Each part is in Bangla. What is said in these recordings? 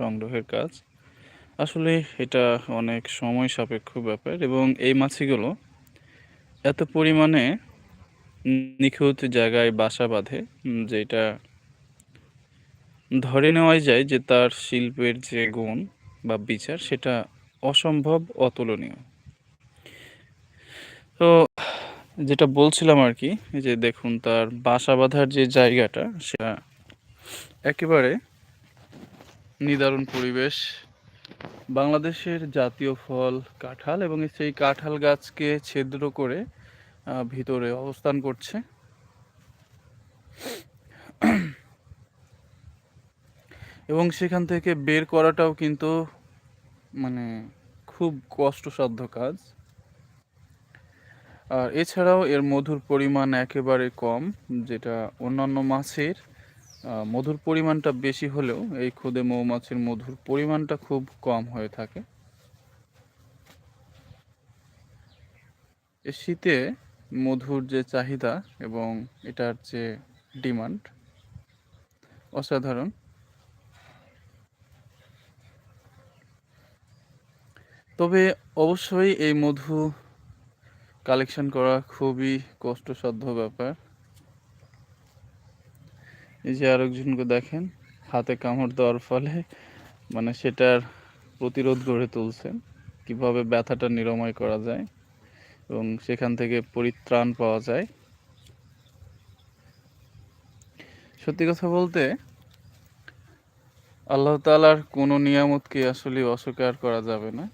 সংগ্রহের কাজ। আসলে এটা অনেক সময় সাপেক্ষ ব্যাপার এবং এই মাছিগুলো এত পরিমাণে নিখুঁত জায়গায় বাসা বাঁধে যেটা ধরে নেওয়াই যায় যে তার শিল্পের যে গুণ বা বিচার সেটা অসম্ভব অতুলনীয়। তো যেটা বলছিলাম আর কি যে দেখুন তার বাসা বাঁধার যে জায়গাটা, সেটা একেবারে নিদারুণ পরিবেশ। বাংলাদেশের জাতীয় ফল, কাঁঠাল এবং সেই কাঁঠাল গাছকে ছিদ্র করে ভিতরে অবস্থান করছে। এবং সেখান থেকে বের করাটাও কিন্তু মানে খুব কষ্টসাধ্য কাজ। আর এছাড়াও এর মধুর পরিমাণ একেবারে কম, যেটা অন্যান্য মাছের মধুর পরিমাণটা বেশি হলেও এই ক্ষুদে মৌমাছির মধুর পরিমাণটা খুব কম হয়ে থাকে। শীতে মধুর যে চাহিদা এবং এটার যে ডিমান্ড, অসাধারণ। তবে অবশ্যই এই মধু কালেকশন করা খুবই কষ্টসাধ্য ব্যাপার। এই যে আরেকজনকে দেখেন, হাতে কামড় দেওয়ার ফলে মানে সেটার প্রতিরোধ গড়ে তুলছেন, কীভাবে ব্যথাটা নিরাময় করা যায় এবং সেখান থেকে পরিত্রাণ পাওয়া যায়। সত্যি কথা বলতে, আল্লাহ তালার কোনো নিয়ামতকে আসলে অস্বীকার করা যাবে না।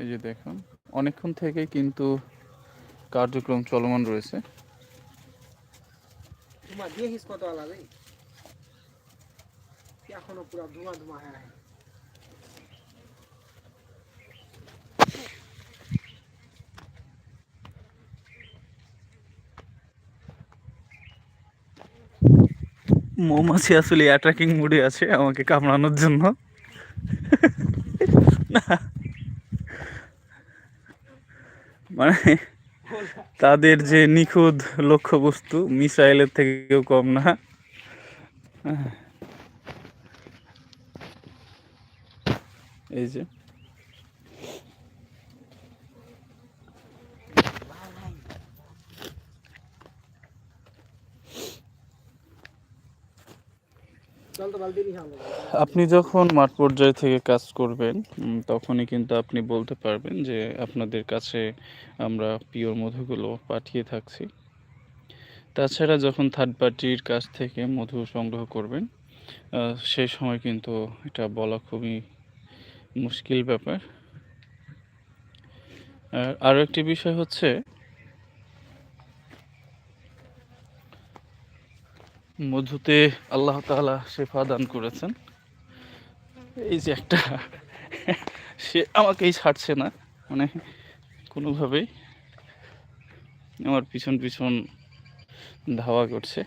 এই যে দেখুন, অনেকক্ষণ থেকে কিন্তু কার্যক্রম চলমান রয়েছে। ধোঁয়া দিয়েছিস কত আলাদা এখনও পুরো ধোঁয়া ধোঁয়া হ্যাঁ মৌমাছি আসলে অ্যাট্রাকিং মুডে আছে আমাকে কামড়ানোর জন্য। মানে তাদের যে নিখুঁত লক্ষ্যবস্তু মিসাইলের থেকেও কম না। এই যে চল তো বালতি নিয়ে আমরা আপনি যখন মাঠ পর্যায় থেকে কাজ করবেন তখনই কিন্তু আপনি বলতে পারবেন যে আপনাদের কাছে আমরা পিওর মধুগুলো পাঠিয়ে থাকছি। তাছাড়া যখন থার্ড পার্টির কাছ থেকে মধু সংগ্রহ করবেন সেই সময় কিন্তু এটা বলা খুবই মুশকিল ব্যাপার। আর আরও একটি বিষয় হচ্ছে মধুতে আল্লাহ তালা শেফা দান করেছেন। এই যে একটা, সে আমাকেই ছাড়ছে না মানে কোনোভাবেই। আমার পিছন পিছন ধাওয়া করছে।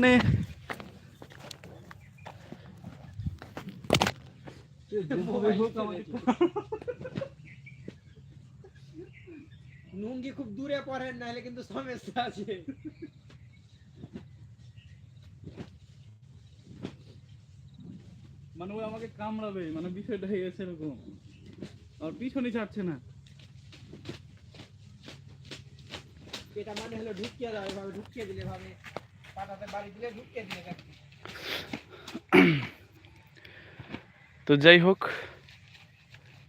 মানে নুঙ্গি খুব দূরে পড়েন নাহলে কিন্তু সমস্যা আছে মানে ও আমাকে কামড়াবে মানে বিষয়টা হয়েছে এরকম আর পিছনে ছাড়ছে না এটা মানে হলো ঢুকিয়ে দাও এভাবে ঢুকিয়ে দিলে ভাবে তো যাই হোক,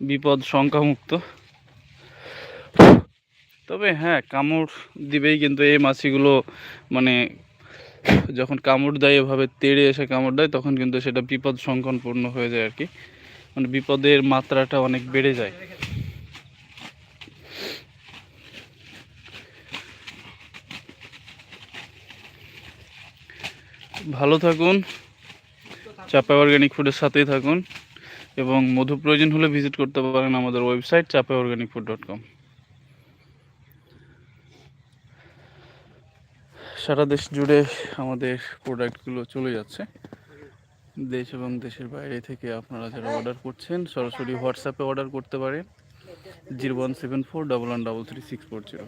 বিপদ শঙ্কামুক্ত। তবে হ্যাঁ কামড় দিবেই কিন্তু এই মাছিগুলো মানে যখন কামড় দেয়, এভাবে তেড়ে এসে কামড় দেয়, তখন কিন্তু সেটা বিপদ সংকনপূর্ণ হয়ে যায় আর কি। মানে বিপদের মাত্রাটা অনেক বেড়ে যায়। ভালো থাকুন। চাপা অর্গানিক ফুডের সাথেই থাকুন। এবং মধু প্রয়োজন হলে ভিজিট করতে পারেন আমাদের website Chapa organic food dot com সারা দেশ জুড়ে আমাদের প্রোডাক্টগুলো চলে যাচ্ছে। দেশ এবং দেশের বাইরে থেকে আপনারা যারা অর্ডার করছেন, সরাসরি হোয়াটসঅ্যাপে অর্ডার করতে পারেন। Zero one seven four double one double three six four zero